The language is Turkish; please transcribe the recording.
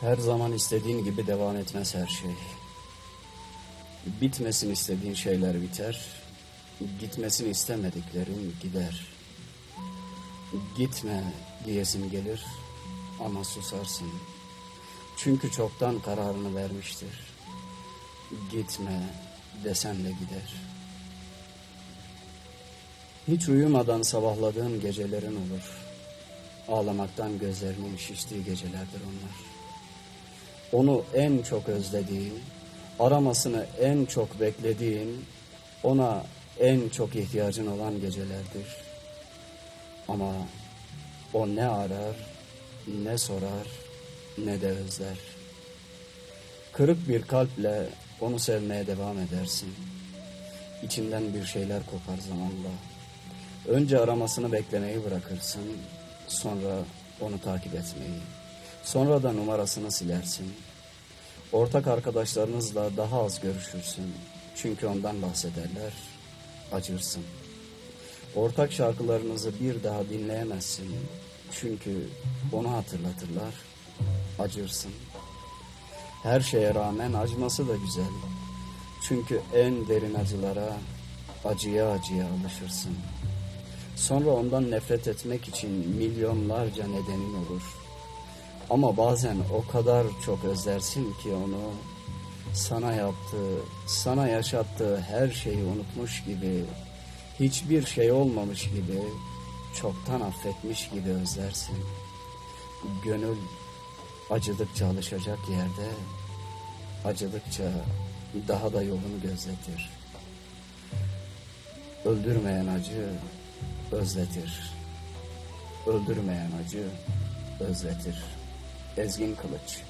Her zaman istediğin gibi devam etmez her şey. Bitmesin istediğin şeyler biter. Gitmesini istemediklerin gider. Gitme diyesin gelir ama susarsın. Çünkü çoktan kararını vermiştir. Gitme desen de gider. Hiç uyumadan sabahladığın gecelerin olur. Ağlamaktan gözlerinin şiştiği gecelerdir onlar. Onu en çok özlediğin, aramasını en çok beklediğin, ona en çok ihtiyacın olan gecelerdir. Ama o ne arar, ne sorar, ne de özler. Kırık bir kalple onu sevmeye devam edersin. İçinden bir şeyler kopar zamanla. Önce aramasını beklemeyi bırakırsın, sonra onu takip etmeyi. Sonra da numarasını silersin. Ortak arkadaşlarınızla daha az görüşürsün. Çünkü ondan bahsederler, acırsın. Ortak şarkılarınızı bir daha dinleyemezsin. Çünkü onu hatırlatırlar, acırsın. Her şeye rağmen acıması da güzel. Çünkü en derin acılara, acıya acıya alışırsın. Sonra ondan nefret etmek için milyonlarca nedenin olur. Ama bazen o kadar çok özlersin ki onu sana yaptığı, sana yaşattığı her şeyi unutmuş gibi, hiçbir şey olmamış gibi, çoktan affetmiş gibi özlersin. Gönül acıdıkça alışacak yerde, acıdıkça daha da yolunu gözletir. Öldürmeyen acı özletir. Öldürmeyen acı özletir. Ezgin Kılıç